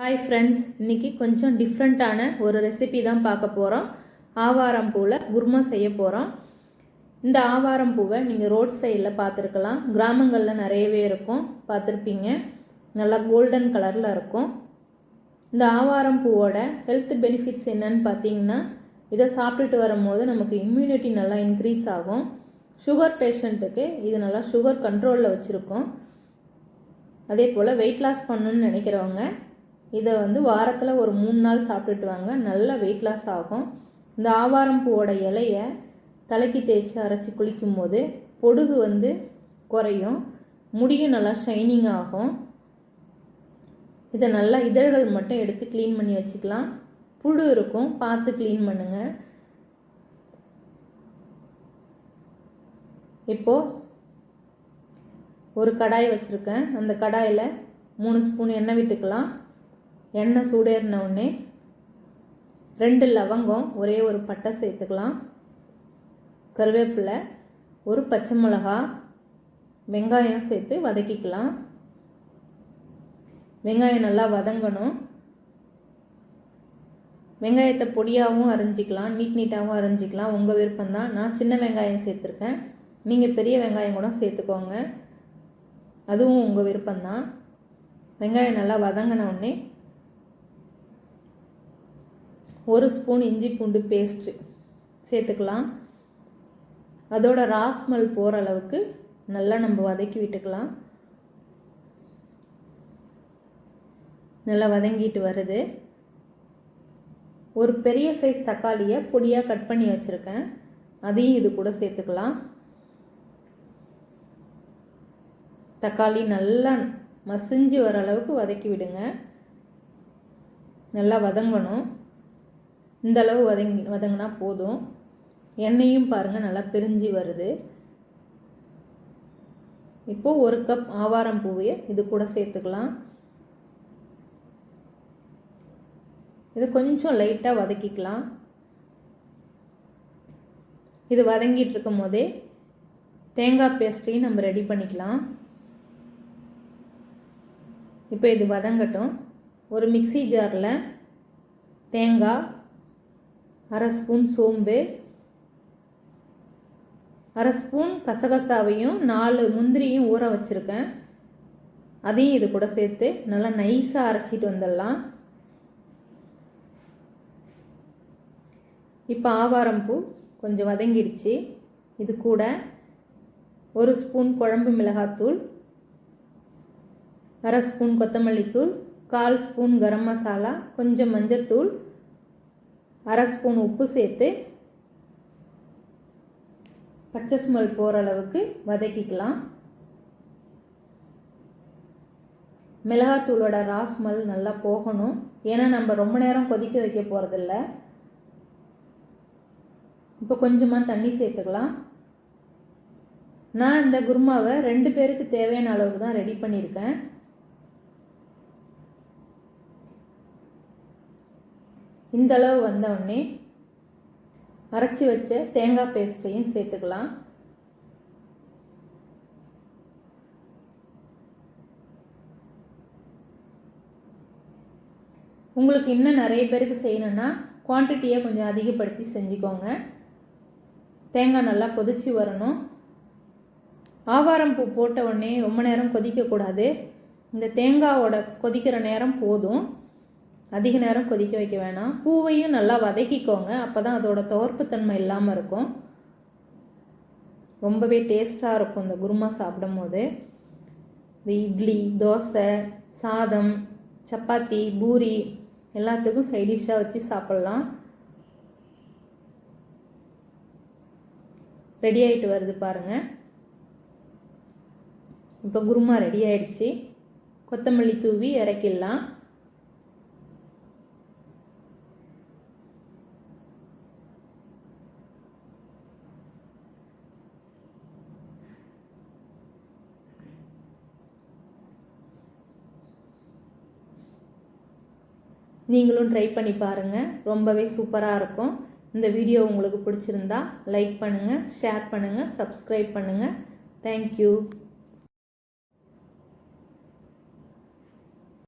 Hi friends இன்றைக்கி கொஞ்சம் டிஃப்ரெண்ட்டான ஒரு ரெசிபி தான் பார்க்க போகிறோம் ஆவாரம் பூவில் குருமா செய்ய போகிறோம் இந்த ஆவாரம் பூவை நீங்கள் ரோட் சைடில் பார்த்துருக்கலாம். கிராமங்களில் நிறையவே இருக்கும். பார்த்துருப்பீங்க. நல்லா கோல்டன் கலரில் இருக்கும். இந்த ஆவாரம் பூவோட ஹெல்த் பெனிஃபிட்ஸ் என்னன்னு பார்த்தீங்கன்னா இதை சாப்பிட்டுட்டு வரும்போது நமக்கு இம்யூனிட்டி நல்லா இன்க்ரீஸ் ஆகும். சுகர் பேஷண்ட்டுக்கு இது நல்லா சுகர் கண்ட்ரோலில் வச்சுருக்கோம். அதே போல் வெயிட் லாஸ் பண்ணணுன்னு நினைக்கிறவங்க இதை வந்து வாரத்தில் ஒரு மூணு நாள் சாப்பிட்டுட்டு வாங்க நல்ல வெயிட் லாஸ் ஆகும். இந்த ஆவாரம் பூவோட இலையை தலைக்கு தேய்ச்சி அரைச்சி குளிக்கும் போது பொடுகு வந்து குறையும். முடியும் நல்லா ஷைனிங் ஆகும். இதை நல்லா இதழ்கள் மட்டும் எடுத்து க்ளீன் பண்ணி வச்சுக்கலாம். புழு இருக்கும் பார்த்து க்ளீன் பண்ணுங்கள் இப்போது ஒரு கடாய் வச்சுருக்கேன். அந்த கடாயில் மூணு ஸ்பூன் எண்ணெய் விட்டுக்கலாம். எண்ணெய் சூடேறின உடனே ரெண்டு லவங்கம் ஒரே ஒரு பட்டை சேர்த்துக்கலாம். கருவேப்பிலை ஒரு பச்சை மிளகா வெங்காயம் சேர்த்து வதக்கிக்கலாம். வெங்காயம் நல்லா வதங்கணும். வெங்காயத்தை பொடியாகவும் அரிஞ்சிக்கலாம் நீட் நீட்டாகவும் அரிஞ்சிக்கலாம். உங்கள் விருப்பம்தான் நான் சின்ன வெங்காயம் சேர்த்துருக்கேன். நீங்கள் பெரிய வெங்காயம் கூட சேர்த்துக்கோங்க. அதுவும் உங்கள் விருப்பம்தான் வெங்காயம் நல்லா வதங்கின உடனே ஒரு ஸ்பூன் இஞ்சி பூண்டு பேஸ்ட்டு சேர்த்துக்கலாம். அதோட ராஸ்மல் போகிற அளவுக்கு நல்லா நம்ம வதக்கி விட்டுக்கலாம். நல்லா வதங்கிட்டு வருது. ஒரு பெரிய சைஸ் தக்காளியை பொடியாக கட் பண்ணி வச்சுருக்கேன். அதையும் இது கூட சேர்த்துக்கலாம். தக்காளி நல்லா மசிஞ்சு வர அளவுக்கு வதக்கி விடுங்க. நல்லா வதங்கணும். இந்த அளவு வதங்கி வதங்கினா போதும். எண்ணெயும் பாருங்கள் நல்லா பிரிஞ்சு வருது. இப்போது ஒரு கப் ஆவாரம் பூவையை இது கூட சேர்த்துக்கலாம். இது கொஞ்சம் லைட்டாக வதக்கிக்கலாம். இது வதங்கிட்டு இருக்கும் போதே தேங்காய் பேஸ்ட்டையும் நம்ம ரெடி பண்ணிக்கலாம். இப்போ இது வதங்கட்டும். ஒரு மிக்சி ஜாரில் தேங்காய் அரை ஸ்பூன் சோம்பு. அரை ஸ்பூன் கசகசாவையும் நாலு முந்திரியும் ஊற வச்சுருக்கேன். அதையும் இது கூட சேர்த்து நல்லா நைஸாக அரைச்சிட்டு வந்துடலாம். இப்போ ஆவாரம் பூ கொஞ்சம் வதங்கிடுச்சு. இது கூட ஒரு ஸ்பூன் குழம்பு மிளகாத்தூள் அரை ஸ்பூன் கொத்தமல்லித்தூள் கால் ஸ்பூன் கரம் மசாலா கொஞ்சம் மஞ்சத்தூள் அரை ஸ்பூன் உப்பு சேர்த்து பச்சை ஸ்மெல் போகிற அளவுக்கு வதக்கிக்கலாம். மிளகாத்தூளோட ரா ஸ்மெல் நல்லா போகணும். ஏன்னா நம்ம ரொம்ப நேரம் கொதிக்க வைக்க போகிறதில்ல இப்போ கொஞ்சமாக தண்ணி சேர்த்துக்கலாம். நான் இந்த குருமாவை ரெண்டு பேருக்கு தேவையான அளவுக்கு தான் ரெடி பண்ணியிருக்கேன். இந்த அளவு வந்தவுடனே அரைச்சி வச்ச தேங்காய் பேஸ்ட்டையும் சேர்த்துக்கலாம். உங்களுக்கு இன்னும் நிறைய பேருக்கு செய்யணுன்னா குவான்டிட்டியை கொஞ்சம் அதிகப்படுத்தி செஞ்சுக்கோங்க. தேங்காய் நல்லா கொதித்து வரணும். ஆவாரம் பூ போட்ட உடனே ரொம்ப நேரம் கொதிக்கக்கூடாது. இந்த தேங்காவோட கொதிக்கிற நேரம் போதும். அதிக நேரம் கொதிக்க வைக்க வேணாம். பூவையும் நல்லா வதக்கிக்கோங்க. அப்போ தான் அதோட துவர்ப்புத்தன்மை இல்லாமல் இருக்கும். ரொம்பவே டேஸ்ட்டாக இருக்கும் இந்த குருமா சாப்பிடும் போது இந்த இட்லி தோசை சாதம் சப்பாத்தி பூரி எல்லாத்துக்கும் சைடிஷ்ஷாக வச்சு சாப்பிட்லாம். ரெடி ஆகிட்டு வருது பாருங்கள் இப்போ குருமா ரெடி ஆயிடுச்சு. கொத்தமல்லி தூவி இறக்கிடலாம். நீங்களும் ட்ரை பண்ணி பாருங்கள் ரொம்பவே சூப்பராக இருக்கும். இந்த வீடியோ உங்களுக்கு பிடிச்சிருந்தா லைக் பண்ணுங்கள் ஷேர் பண்ணுங்கள் சப்ஸ்கிரைப் பண்ணுங்கள் தேங்க்யூ